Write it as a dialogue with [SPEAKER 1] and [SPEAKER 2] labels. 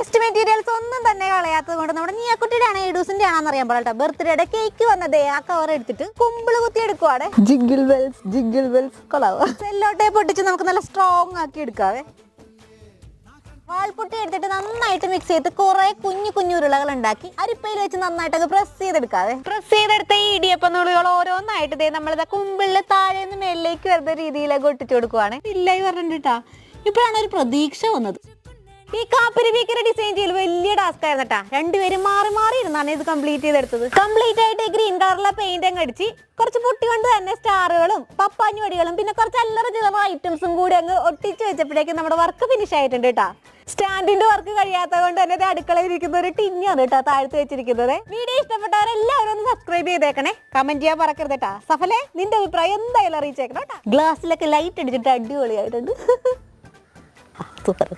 [SPEAKER 1] Waste materials ഒന്നും തന്നെ കളയാത്തത് കൊണ്ട് നമ്മുടെ നീയക്കുട്ടിയുടെ ഏഡൂസിന്റെ എഡൂസിന്റെ ആണെന്ന് അറിയാൻ പാടില്ല ബർത്ത്ഡേയുടെ കേക്ക് വന്നതേ ആ കവർ എടുത്തിട്ട് കുമ്പിൾ കുത്തി എടുക്കുവാടെ. ജിഗിൾ വെൽസ് ജിഗിൾ വെൽസ് കൊള്ളാവോ സെല്ലോട്ടെ പൊട്ടിച്ച് നമുക്ക് നല്ല സ്ട്രോങ് ആക്കി എടുക്കാവേ. വാൾപുട്ടി എടുത്തിട്ട് നന്നായിട്ട് മിക്സ് ചെയ്ത് കുറെ കുഞ്ഞു കുഞ്ഞു ഉരുളകൾ ഉണ്ടാക്കി അരിപ്പയിൽ വെച്ച് നന്നായിട്ട് പ്രസ് ചെയ്തെടുക്കാതെ പ്രസ് ചെയ്തെടുത്ത ഈ ഇടിയപ്പം നുള്ളികൾ ഓരോന്നായിട്ട് ദേ നമ്മളിതാ കുമ്പിളിൽ താഴെ നിന്ന് മേലിലേക്ക് വരുന്ന രീതിയിലൊക്കെ ഒട്ടിച്ചു കൊടുക്കുവാണ്. ഇല്ലായി പറഞ്ഞിട്ടാ ഇപ്പോഴാണ് ഒരു പ്രതീക്ഷ വന്നത്. ഈ കാപ്പിരി ബീക്കറി ഡിസൈൻ ചെയ്യൽ വലിയ ടാസ്ക് ആയിരുന്നു കേട്ടാ രണ്ടുപേരും മാറി മാറി ഇരുന്നാണ് ഇത് കംപ്ലീറ്റ് ചെയ്തെടുത്തത്. കംപ്ലീറ്റ് ആയിട്ട് ഗ്രീൻ കളറിലെ പെയിന്റ് അങ്ങ് അടിച്ച് കുറച്ച് പൊട്ടി കൊണ്ട് തന്നെ സ്റ്റാറുകളും പപ്പാഞ്ഞു വടികളും പിന്നെ കുറച്ച് അല്ലറ ചില്ലറ ഐറ്റംസും കൂടി അങ്ങ് ഒട്ടിച്ചു വെച്ചപ്പോഴേക്കും നമ്മുടെ വർക്ക് ഫിനിഷ് ആയിട്ടുണ്ട് കേട്ടാ സ്റ്റാൻഡിന്റെ വർക്ക് കഴിയാത്തത് കൊണ്ട് തന്നെ അടുക്കളയിൽ ഇരിക്കുന്ന ഒരു ടിന്നാണ് കേട്ടോ താഴ്ത്തി വെച്ചിരിക്കുന്നത്. വീഡിയോ ഇഷ്ടപ്പെട്ടവരെല്ലാവരും ഒന്ന് സബ്സ്ക്രൈബ് ചെയ്തേക്കണേ. കമന്റ് ചെയ്യാൻ മറക്കരുത് കേട്ടാ സഫലെ നിന്റെ അഭിപ്രായം എന്തായാലും അറിയിച്ചേക്കണം കേട്ടാ ഗ്ലാസ്സിലൊക്കെ ലൈറ്റ് അടിച്ചിട്ട് അടിപൊളിയായിട്ടുണ്ട്. സൂപ്പർ